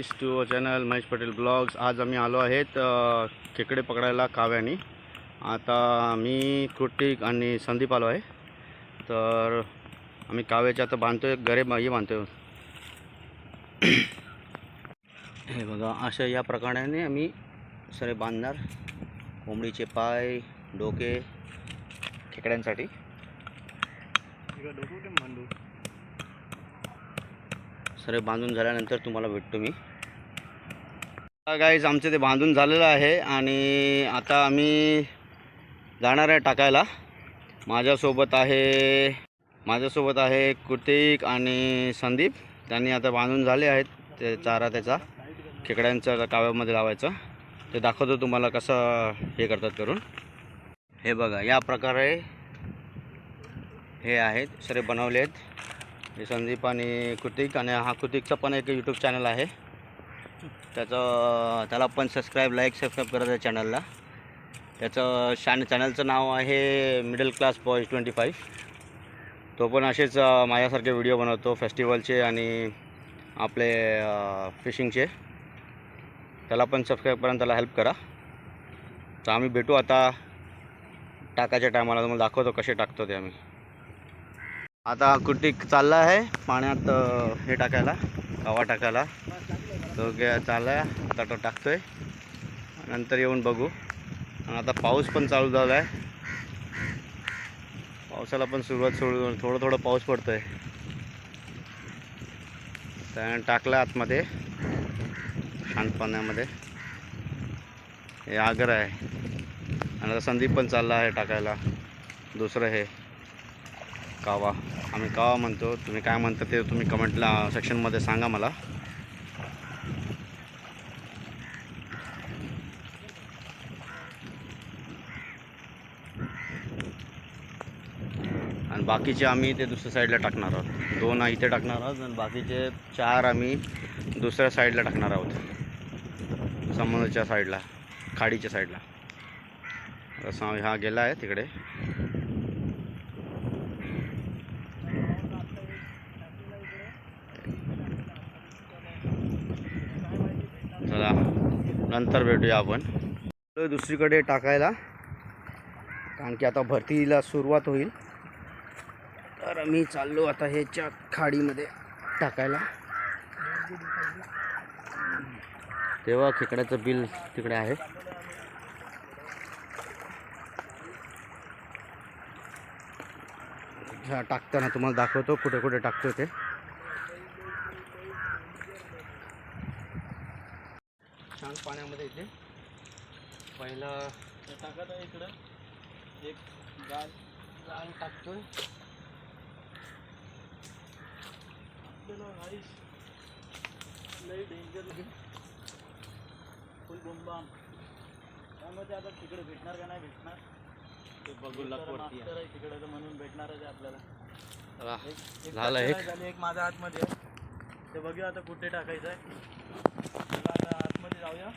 Guys to channel Mahesh Patel vlogs आज आम्ही आलो आहेत खेकडे पकडायला काव्यानी. आता मी कृतिक आणि संदीप आलो आहे. तर आम्ही काव्याच्या आता बांधतो आहे गरे हे बांधतो हे बघा अशा या प्रकाराने आम्ही सरे बांधणार. कोंबडीचे पाय डोके खेकड्यांसाठी. सरे बांधून झाल्यानंतर तुम्हाला भेटतो मी. गाईज आमचं ते बांधून झालेलं आहे आणि आता आम्ही जाणार आहे टाकायला. माझ्यासोबत आहे माझ्यासोबत आहे कृतिक आणि संदीप. त्यांनी आता बांधून झाले आहेत ते चारा त्याचा खेकड्यांचं काव्यामध्ये लावायचं. ते दाखवतो तुम्हाला कसं हे करतात करून. हे बघा या प्रकारे हे आहेत सरे बनवले आहेत हे संदीप आणि कृतिक आणि हा कृतिकचा पण एक यूट्यूब चॅनल आहे. त्याचं त्याला पण सबस्क्राईब लाईक सबस्क्राईब करत आहे चॅनलला त्याचं शान चॅनलचं नाव आहे middle class boys twenty five तो पण असेच माझ्यासारखे व्हिडिओ बनवतो फेस्टिवलचे आणि आपले फिशिंगचे त्याला पण सबस्क्राईब करा त्याला हेल्प करा. तर आम्ही भेटू आता टाकायच्या टायमाला तुम्हाला दाखवतो कसे टाकतो ते आम्ही. आता कुटीक चालला आहे पाण्यात हे टाकायला हवा टाकायला. तो गे चालला आता तो टाकतोय. नंतर येऊन बघू. आणि आता पाऊस पण चालू झाला आहे. पावसाला पण सुरुवात सोडून थोडं थोडं पाऊस पडतोय. त्यानं टाकला आतमध्ये शांत पाण्यामध्ये. हे आगर आहे. आणि आता संदीप पण चालला आहे टाकायला. दुसरं हे कावा. आम्ही कावा म्हणतो. तुम्ही काय म्हणता ते तुम्ही कमेंटला सेक्शनमध्ये सांगा मला. आणि बाकीचे आम्ही ते दुसऱ्या साईडला टाकणार आहोत. दोन इथे टाकणार आहोत आणि बाकीचे चार आम्ही दुसऱ्या साईडला टाकणार आहोत. समुद्राच्या साईडला खाडीच्या साईडला तसा हा गेला आहे तिकडे. चला नंतर भेटूया आपण. दुसरीकडे टाकायला. कारण की आता भरतीला सुरुवात होईल. मी चाललो आता ह्याच्या खाडीमध्ये टाकायला. तेव्हा खेकड्याचं बिल तिकडे आहे. ह्या टाकताना तुम्हाला दाखवतो कुठे कुठे टाकतो ते. छान पाण्यामध्ये इथे. पहिलं टाकत आहे इकडं. एक जाळ जाळ टाकतोय आपल्याला राईस लई डेंजर फुल बोंबाम. त्यामध्ये आता तिकडे भेटणार का नाही भेटणार? ते बघू लागवरती आहे. तिकडे तर म्हणून भेटणारच आहे आपल्याला. झालं एक. झालं, एक माझ्या आतमध्ये. ते बघूया आता कुठे टाकायचं आहे. आता आतमध्ये जाऊया.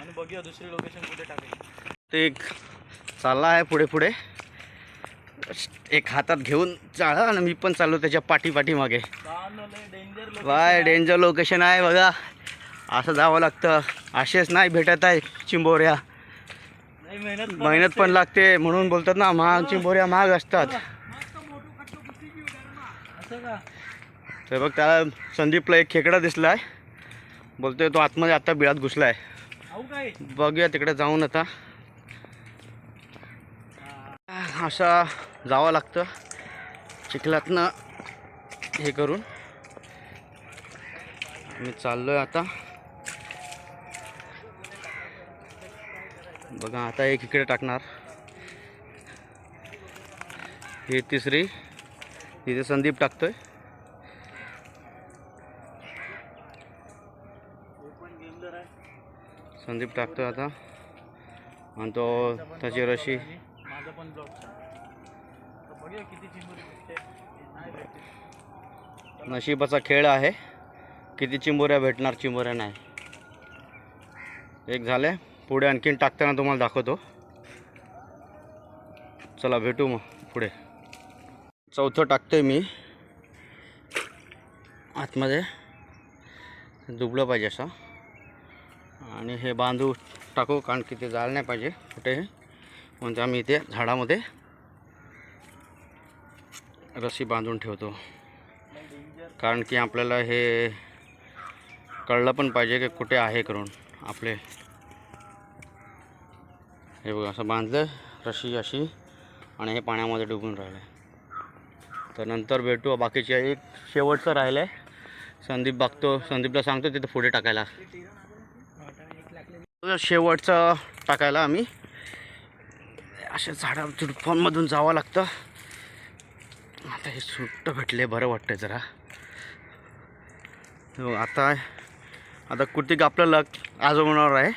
आणि बघूया दुसरी लोकेशन कुठे टाकायची. ते एक चालला आहे पुढे पुढे. एक हातात घेऊन चाळ आणि मी पण चाललो त्याच्या पाठी पाठी मागे डेंजर वाय डेंजर लोकेशन आहे बघा. असं जावं लागतं. असेच नाही भेटत आहे चिंबोऱ्या. मेहनत मेहनत पण लागते म्हणून बोलतात ना महाग चिंबोऱ्या महाग असतात. तर बघ त्याला संदीपला एक खेकडा दिसला आहे बोलतोय तो आतमध्ये आत्ता बिळात घुसला आहे बघूया तिकडे जाऊन आता. असा जावं लागतं. चिखलातनं हे करून. मी चाललो आहे आता. बघा आता एक इकडे टाकणार. ही तिसरी. तिथे संदीप टाकतोय. आहे संदीप टाकतोय आता. आणि तो त्याची रशी. नशिबाचा खेळ आहे. किती चिंबोऱ्या भेटणार? चिंबोऱ्या नाही. एक झाले. पुढे आणखीन टाकताना तुम्हाला दाखवतो. चला भेटू मग पुढे. चौथं टाकतोय मी. आतमध्ये. दुबलं पाहिजे असं. आणि हे बांधू टाकू कारण की ते जायला नाही पाहिजे कुठेही. म्हणजे आम्ही इथे झाडामध्ये रस्सी बांधून ठेवतो. कारण की आपल्याला हे कळलं पण पाहिजे की कुठे आहे करून आपले. हे बघा असं बांधलं रशी अशी आणि हे पाण्यामध्ये डुबून राहिलं तर नंतर भेटू बाकीचे एक शेवटचं राहिलं आहे संदीप बघतो संदीपला सांगतो तिथं पुढे टाकायला. शेवटचं टाकायला आम्ही. अशा झाडा झुडपांमधून जावं लागतं. आता हे सुट्ट भेटले बरं वाटतं जरा. हो आता आता कुटिक आपल्याला आजवणार आहे.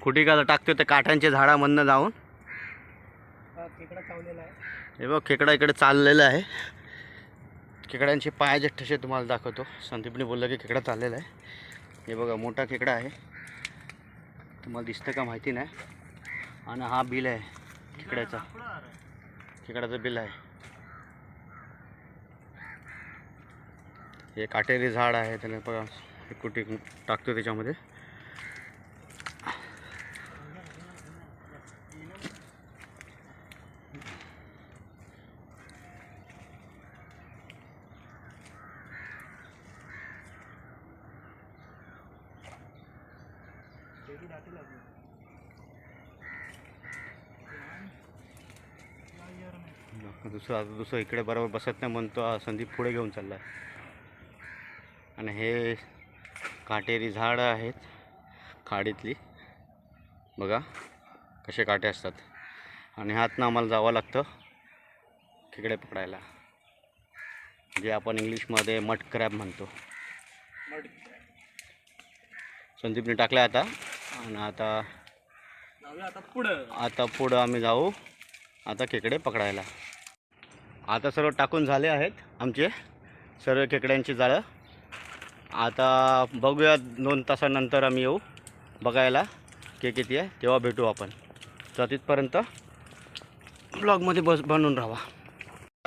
कुटिक आता टाकतो त्या काठ्यांच्या झाडामधनं जाऊन. हे बघ खेकडा इकडे चाललेला आहे. खेकड्यांचे पायाचे ठसे तुम्हाला दाखवतो. संदीपने बोललं की खेकडा चाललेला आहे. हे बघा मोठा खेकडा आहे. तुम्हाला दिसतं का माहिती नाही. आणि हा बिल आहे खेकड्याचा. खेकड्याचं बिल आहे. हे काटेरी झाड आहे त्याला बघा. हे कुठे टाकतो त्याच्यामध्ये? दुसरं आता दुसरं इकडे बरोबर बसत नाही म्हणतो संदीप पुढे घेऊन चालला आहे आणि हे काटेरी झाडं आहेत खाडीतली. बघा कसे काटे असतात. आणि ह्यातनं आम्हाला जावं लागतं खेकडे पकडायला. जे आपण इंग्लिशमध्ये मट क्रॅब म्हणतो. संदीपने टाकलं आता. आणि आता आता पुढं. आता पुढं आम्ही जाऊ आता खेकडे पकडायला. आता सर्व टाकून झाले आहेत आमचे. सर्व खेकड्यांची जाळं आता बघूया दोन तासानंतर आम्ही येऊ बघायला के किती आहे तेव्हा भेटू आपण. तर तिथपर्यंत ब्लॉगमध्ये बस बनून राहा.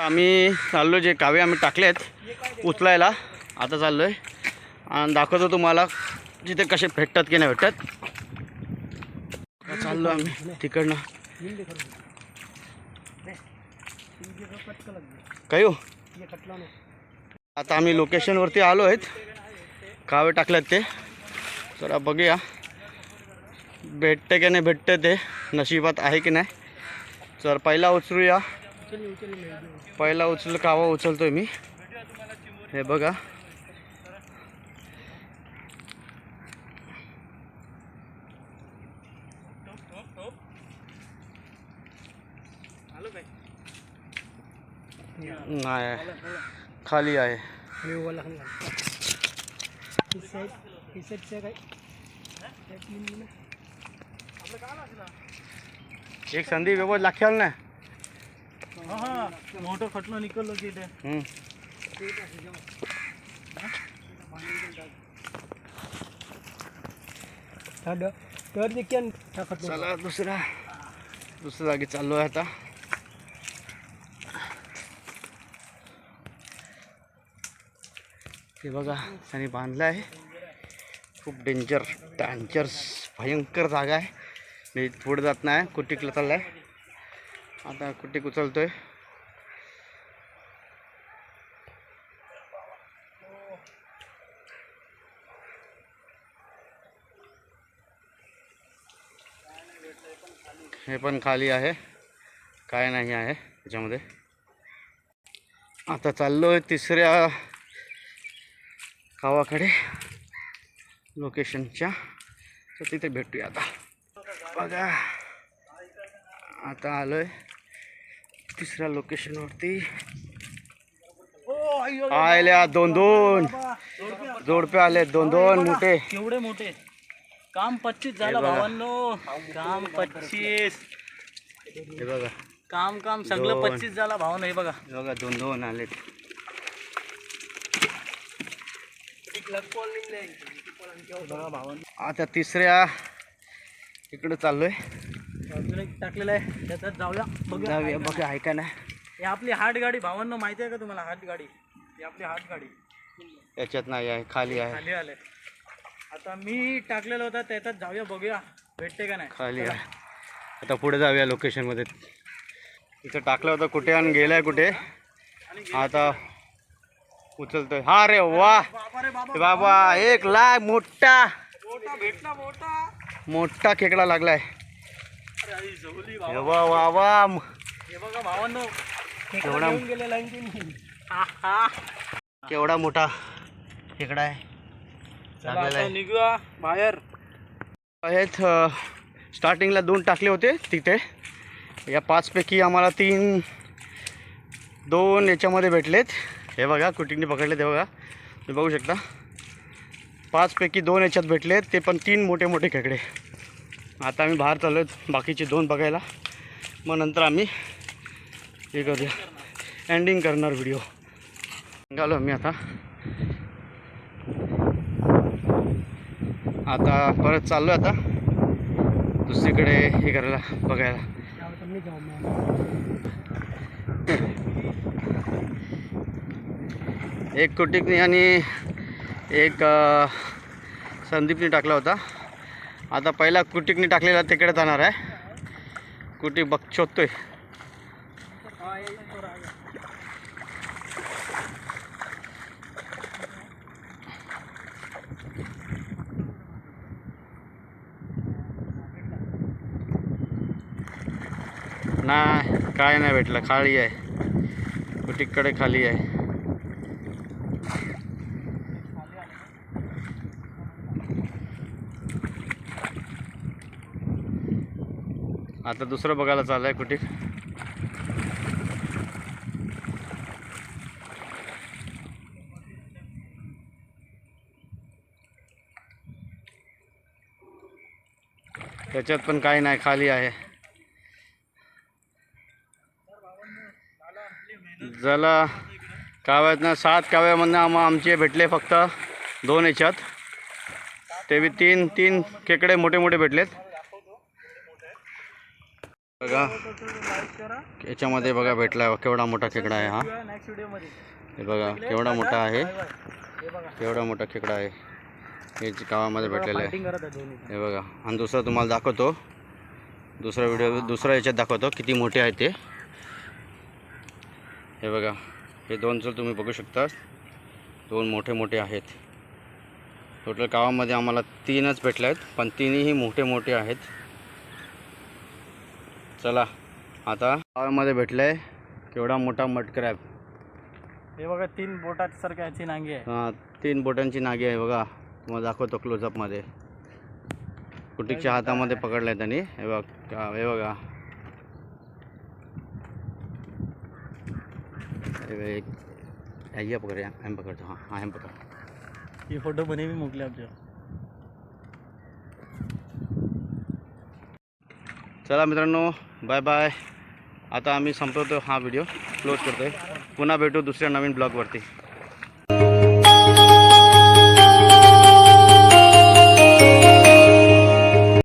आम्ही चाललो जे कावे आम्ही टाकले आहेत उचलायला. आता चाललो आहे आणि दाखवतो तुम्हाला जिथे कसे भेटतात की नाही भेटतात चाललो आम्ही तिकडनं. काय हो? आता आम्ही लोकेशनवरती आलो आहेत कावे टाकल्यात ते. जरा बघूया. भेटते की नाही, भेटते नशिबात आहे की नाही. तर पहिला उचलूया. पहिला उचल, कावा उचलतोय मी. हे बघा. नाही, खाली आहे. एक संधी व्यवस्थित लाखेल ना। हा हा मोठं खटलं निकललं की ते हम्म. चला दुसरा। दुसऱ्या जागी चाललो आहे आता हे बघा त्यांनी बांधलं आहे. खूप डेंजर डॅन्जर्स भयंकर जागा आहे. मी पुढे जात नाही कुटीकला चालला आहे आता कुटिक उचलतोय. हे पण खाली आहे. काय नाही आहे त्याच्यामध्ये आता चाललो आहे तिसऱ्या गावाकडे लोकेशनच्या तर तिथे भेटूया आता. बघा. आता आलो आहे तिसऱ्या लोकेशनवरती आयल्या दोन दोन. जोडपे आले दोन दोन मोठे. केवढे मोठे? काम पच्चीस झालं. भावांनो. काम पच्चीस. हे बघा. काम काम सगळं. पच्चीस झाला भावानं हे बघा. बघा दोन दोन आलेत. बघा भावांनो आता तिसऱ्या इकडे चाललोय. टाकलेलं आहे. त्याच्यात जाऊया बघूया जाऊया. बघा आहे का नाही हे आपली हात गाडी. भावांनो माहिती आहे का तुम्हाला हात गाडी? ही आपली हात गाडी. याच्यात नाही आहे खाली आहे. खाली आले आता मी टाकलेलं होतं त्याच्यात जाऊया बघूया. भेटते का नाही? खाली आहे. आता पुढे जाऊया लोकेशनमध्ये इथं टाकलं होतं कुठे आणि गेलाय कुठे? आता उचलतोय. हा रे वा. बाबा एक लाख मोठा. मोठा खेकडा लागलाय. वा वा वा. केवढा-? केवढा मोठा खेकडा आहे. निघूया बाहेर. आहेत स्टार्टिंगला दोन टाकले होते तिथे. या पाचपैकी आम्हाला तीन दोन याच्यामध्ये भेटलेत. हे बघा कुटिंगने पकडले ते बघा. तुम्ही बघू शकता. पाचपैकी दोन याच्यात भेटले ते पण तीन मोठे मोठे खेकडे. आता आम्ही बाहेर चाललो आहेत बाकीचे दोन बघायला. मग नंतर आम्ही हे करूया. एंडिंग करणार व्हिडिओ निघालो आम्ही आता. आता परत चाललो आता. दुसरीकडे हे करायला बघायला. एक कुटिकनी आणि एक संदीपनी टाकला होता. आता पहिला कुटिकनी टाकलेला तिकडे जाणार आहे. कुटी बघ शोधतोय. नाही काय नाही भेटलं खाली आहे. कुटीकडे खाली आहे. आता दुसरं बघायला चाललंय कुठे? त्याच्यात पण काही नाही खाली आहे. झाला काव्यातनं सात काव्यामधनं आम्हा आमचे भेटले फक्त दोन याच्यात. ते बी तीन तीन खेकडे मोठे मोठे भेटलेत. बघा. याच्यामध्ये बघा भेटला केवढा मोठा खेकडा आहे हा. हे बघा केवढा मोठा आहे. केवढा मोठा खेकडा आहे. हे गावामध्ये भेटलेलं आहे. हे बघा आणि दुसरं तुम्हाला दाखवतो. दुसरा व्हिडिओ दुसरा याच्यात दाखवतो किती मोठे आहे ते. हे बघा हे दोन जर तुम्ही बघू शकता दोन मोठे मोठे आहेत. टोटल गावामध्ये आम्हाला तीनच भेटले आहेत पण तिन्ही मोठे मोठे आहेत. चला आता गावामध्ये भेटलं आहे केवढा मोठा मड क्रॅब हे बघा तीन बोटात सारख्या याची नांगी आहे. हां तीन बोटांची नागी आहे बघा. तुम्हाला दाखवतो क्लोजअपमध्ये कुटिकच्या हातामध्ये पकडलं आहे त्यांनी. हे बघ हे बघा. हे एक पकड़ एम पकड़तो हां हां एम पकड. हे फोटो बने मी मोकले आमच्या चला मित्रांनो बाय बाय आता आम्ही संपवतो हा व्हिडिओ क्लोज करतोय. पुन्हा भेटू दुसऱ्या नवीन ब्लॉगवरती